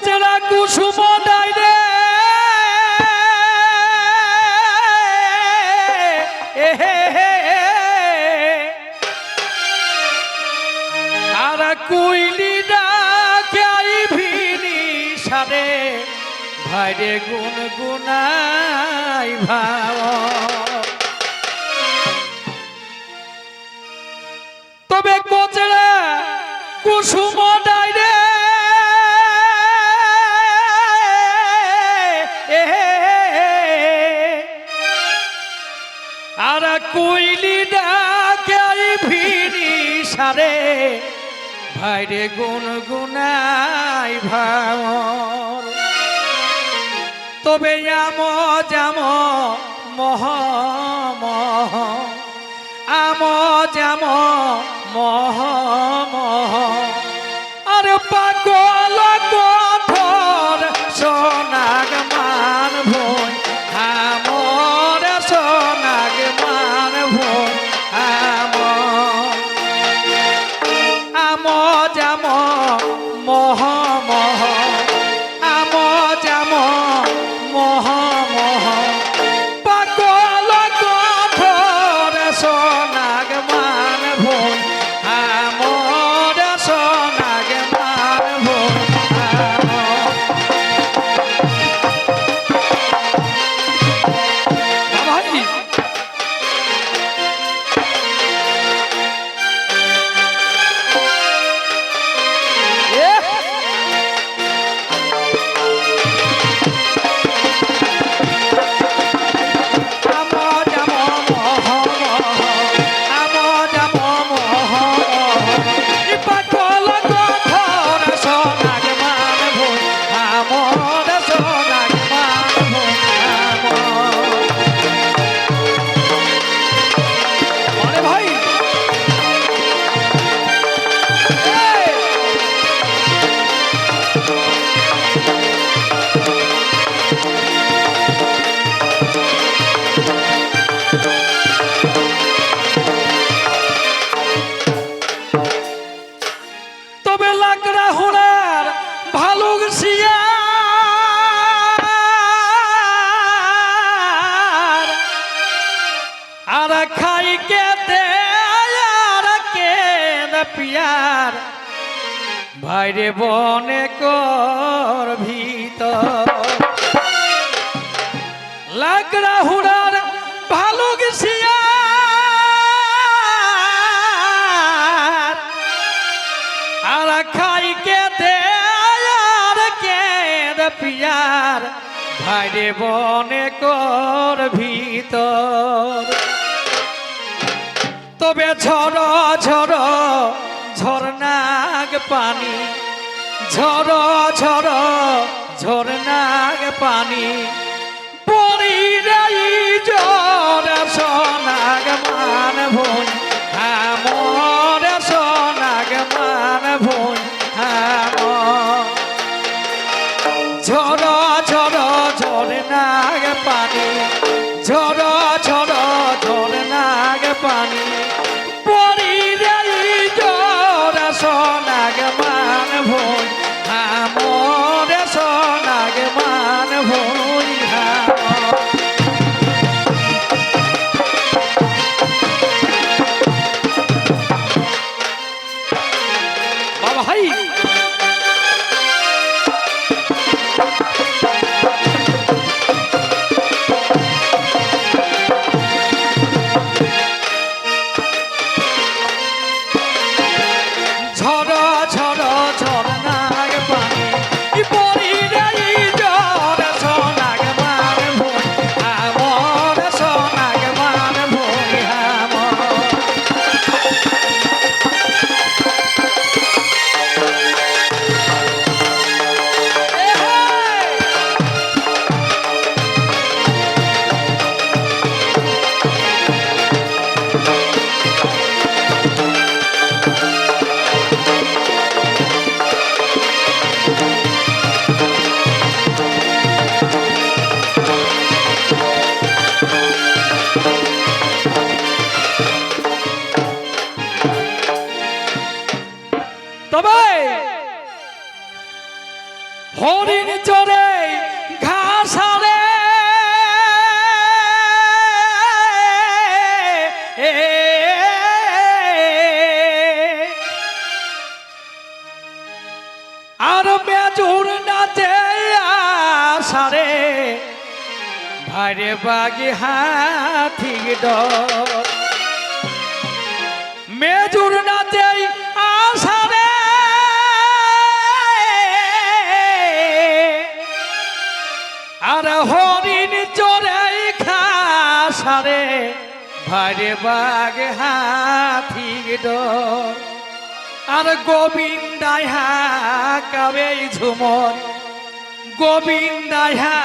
কচরা কুসুম ডাইরে আর কুইলি ডাকে ভিনি সারে। ভাইরে গুন গুনাই ভাব। তবে কোচরা কুসুম ডাইরে ভাই ভাইরে গুন গুনাই ভাঙর। তবে আম যাম মহ মহ আম যাম মহ মহ আরে পাগল আর খাই কে দে আর কে পিয়ার। বাইরে বনে কর ভিতর। লাকড়া হুড়ার ভালো গেছিয়ার আর খাই কে দে আর কে পিয়ার। ভাইরে বনে কর ভিতর। তবে ঝড় ঝড় ঝরনাগ পানি ঝড় ঝড় ঝরনাগ পানি পরি রাই জর হরিণ চড়ে ঘাসারে আর বেজুর নাচে আসারে ভাইরে বাগি হাতি ডর। মেজুর নাচে ভাইরে বাগ হাতি ডর আর গোবিন্দাই হা কাবে ঝুমর। গোবিন্দাই হা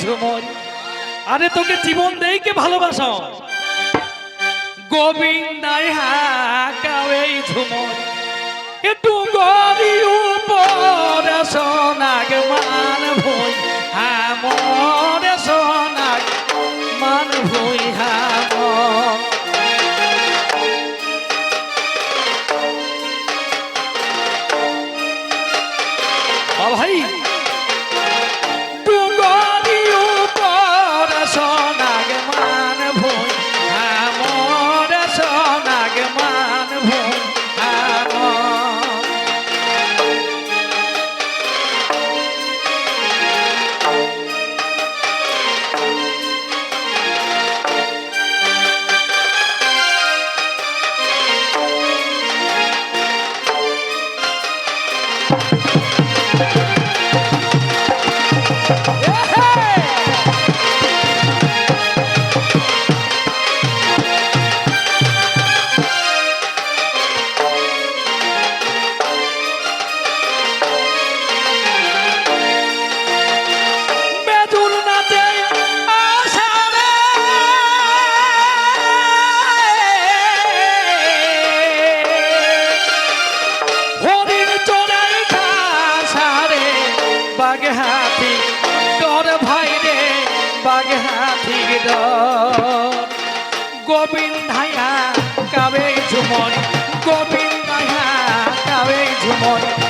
ঝুমর। আরে তোকে জীবন দেই কে ভালোবাসো? গোবিন্দাই হা কাবে ঝুমর। একটু গরি ભાઈ. বাগে হাতি ডর ভাই রে বাগে হাতি গোবিন্দায়া কাবে ঝুমন গোবিন্দায়া কাবে ঝুমর